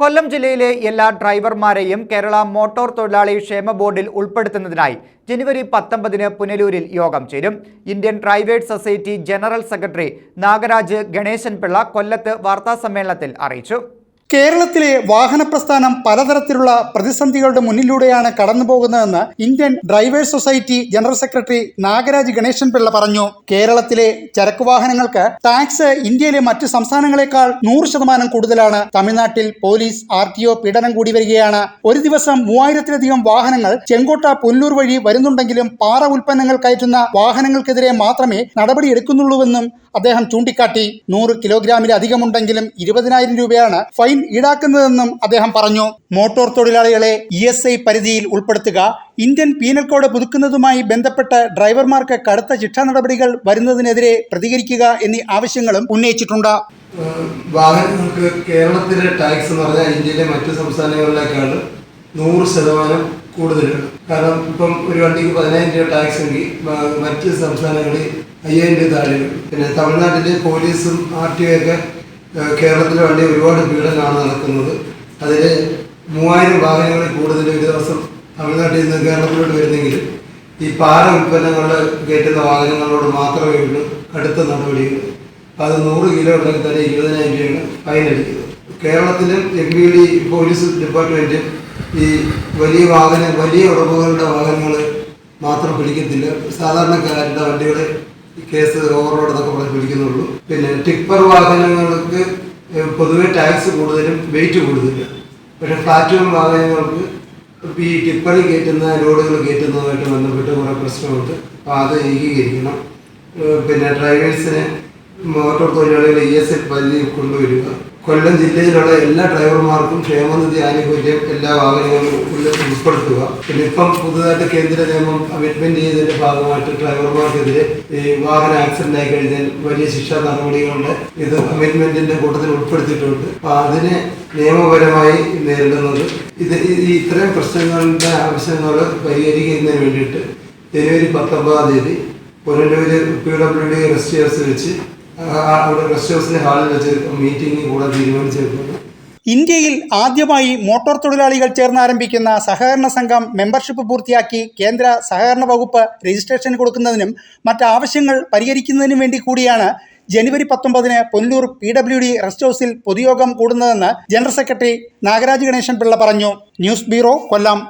കൊല്ലം ജില്ലയിലെ എല്ലാ ഡ്രൈവർമാരെയും കേരള മോട്ടോർ തൊഴിലാളി ക്ഷേമ ബോർഡിൽ ഉൾപ്പെടുത്തുന്നതിനായി ജനുവരി പത്തൊമ്പതിന് പുനലൂരിൽ യോഗം ചേരും. Indian drivers society general secretary Nagaraj Ganesan Pillai കൊല്ലത്ത് വാർത്താസമ്മേളനത്തിൽ അറിയിച്ചു. കേരളത്തിലെ വാഹന പ്രസ്ഥാനം പലതരത്തിലുള്ള പ്രതിസന്ധികളുടെ മുന്നിലൂടെയാണ് കടന്നു പോകുന്നതെന്ന് Indian drivers society general secretary Nagaraj Ganesan Pillai പറഞ്ഞു. കേരളത്തിലെ ചരക്ക് വാഹനങ്ങൾക്ക് ടാക്സ് ഇന്ത്യയിലെ മറ്റ് സംസ്ഥാനങ്ങളെക്കാൾ നൂറ് ശതമാനം കൂടുതലാണ്. തമിഴ്നാട്ടിൽ പോലീസ് ആർ ടി ഒ പീഡനം കൂടി വരികയാണ്. ഒരു ദിവസം മൂവായിരത്തിലധികം വാഹനങ്ങൾ ചെങ്കോട്ട പുല്ലൂർ വഴി വരുന്നുണ്ടെങ്കിലും പാറ ഉൽപ്പന്നങ്ങൾ കയറ്റുന്ന വാഹനങ്ങൾക്കെതിരെ മാത്രമേ നടപടിയെടുക്കുന്നുള്ളൂവെന്നും അദ്ദേഹം ചൂണ്ടിക്കാട്ടി. നൂറ് കിലോഗ്രാമിലധികമുണ്ടെങ്കിലും ഇരുപതിനായിരം രൂപയാണ് ഫൈൻ ഈടാക്കുന്നതെന്നും അദ്ദേഹം പറഞ്ഞു. മോട്ടോർ തൊഴിലാളികളെ ഇ എസ് ഐ പരിധിയിൽ ഉൾപ്പെടുത്തുക ഇന്ത്യൻ പീനൽ കോഡ് പുതുക്കുന്നതുമായി ബന്ധപ്പെട്ട് ഡ്രൈവർമാർക്ക് കടുത്ത ശിക്ഷാ നടപടികൾ വരുന്നതിനെതിരെ പ്രതികരിക്കുക എന്നീ ആവശ്യങ്ങളും ഉന്നയിച്ചിട്ടുണ്ട്. വാഹനങ്ങൾക്ക് കേരളത്തിലെ ടാക്സ് എന്ന് പറഞ്ഞാൽ ഇന്ത്യയിലെ മറ്റു സംസ്ഥാനങ്ങളിലേക്കാണ് നൂറ് ശതമാനം കൂടുതലാണ്. കാരണം ഇപ്പം ഒരു വണ്ടിക്ക് പതിനായിരം രൂപ ടാക്സ് എങ്കിൽ മറ്റ് സംസ്ഥാനങ്ങളിൽ അയ്യായിരം രൂപ താഴെയാണ്. പിന്നെ തമിഴ്നാട്ടിലെ പോലീസും ആർ ടി ഒക്കെ ഏഹ് വേണ്ടി ഒരുപാട് പീഡനമാണ് നടക്കുന്നത്. അതിൽ മൂവായിരം വാഹനങ്ങളിൽ കൂടുതൽ ഒരു ദിവസം തമിഴ്നാട്ടിൽ നിന്ന് കേരളത്തിലോട്ട് വരുന്നെങ്കിൽ ഈ പാല ഉൽപ്പന്നങ്ങൾ കയറ്റുന്ന വാഹനങ്ങളോട് മാത്രമേ ഉള്ളൂ അടുത്ത നടപടികൾ. അത് നൂറ് കിലോ ഉണ്ടെങ്കിൽ തന്നെ ഇരുപതിനായിരം രൂപയാണ് ഫൈൻ അടിക്കുന്നത് കേരളത്തിലും എം ബി ഡി പോലീസ് ഡിപ്പാർട്ട്മെന്റും ഈ വലിയ വാഹന വലിയ ഉടമകളുടെ വാഹനങ്ങൾ മാത്രം പിടിക്കത്തില്ല. സാധാരണക്കാരുടെ വണ്ടികൾ കേസ് ഓവർലോഡ് എന്നൊക്കെ പറഞ്ഞ് പിടിക്കുന്നുള്ളൂ. പിന്നെ ടിപ്പർ പൊതുവെ ടാക്സ് കൂടുതലും വെയിറ്റ് കൂടുതലാണ് പക്ഷേ പ്ലാറ്റ്ഫോം വാഹനങ്ങൾക്ക് ഇപ്പം ഈ ടിപ്പണി കയറ്റുന്ന ലോഡുകൾ കയറ്റുന്നതുമായിട്ട് ബന്ധപ്പെട്ട് കുറേ പ്രശ്നമുണ്ട്. അപ്പോൾ അത് ഏകീകരിക്കണം. പിന്നെ ഡ്രൈവേഴ്സിനെ മോട്ടോർ തൊഴിലാളികളെ ഇ എസ് എഫ് പരിധിയിൽ കൊണ്ടുവരിക. കൊല്ലം ജില്ലയിലുള്ള എല്ലാ ഡ്രൈവർമാർക്കും ക്ഷേമനിധി ആനുകൂല്യം എല്ലാ വാഹനങ്ങളും ഉൾപ്പെടുത്തുക. പിന്നെ ഇപ്പം പുതുതായിട്ട് കേന്ദ്ര നിയമം അമിറ്റ്മെന്റ് ചെയ്തതിന്റെ ഭാഗമായിട്ട് ഡ്രൈവർമാർക്കെതിരെ ഈ വാഹന ആക്സിഡന്റ് ആയി കഴിഞ്ഞാൽ വലിയ ശിക്ഷാ നടപടികളുടെ ഇത് കമ്മിറ്റ്മെന്റിന്റെ കൂട്ടത്തിൽ ഉൾപ്പെടുത്തിയിട്ടുണ്ട്. അപ്പൊ അതിനെ നിയമപരമായി നേരിടുന്നത് ഇത് ഈ പ്രശ്നങ്ങളുടെ ആവശ്യങ്ങൾ പരിഹരിക്കുന്നതിന് വേണ്ടിയിട്ട് ജനുവരി പത്തൊമ്പതാം തീയതി Punalur P W D rest വെച്ച് ഇന്ത്യയിൽ ആദ്യമായി മോട്ടോർ തൊഴിലാളികൾ ചേർന്ന് ആരംഭിക്കുന്ന സഹകരണ സംഘം മെമ്പർഷിപ്പ് പൂർത്തിയാക്കി കേന്ദ്ര സഹകരണ വകുപ്പ് രജിസ്ട്രേഷൻ കൊടുക്കുന്നതിനും മറ്റ് ആവശ്യങ്ങൾ പരിഹരിക്കുന്നതിനും വേണ്ടി കൂടിയാണ് ജനുവരി പത്തൊമ്പതിന് Ponnur P W D rest ഹൗസിൽ പൊതുയോഗം കൂടുന്നതെന്ന് ജനറൽ സെക്രട്ടറി നാഗരാജ് ഗണേശൻ പിള്ള പറഞ്ഞു. News bureau Kollam.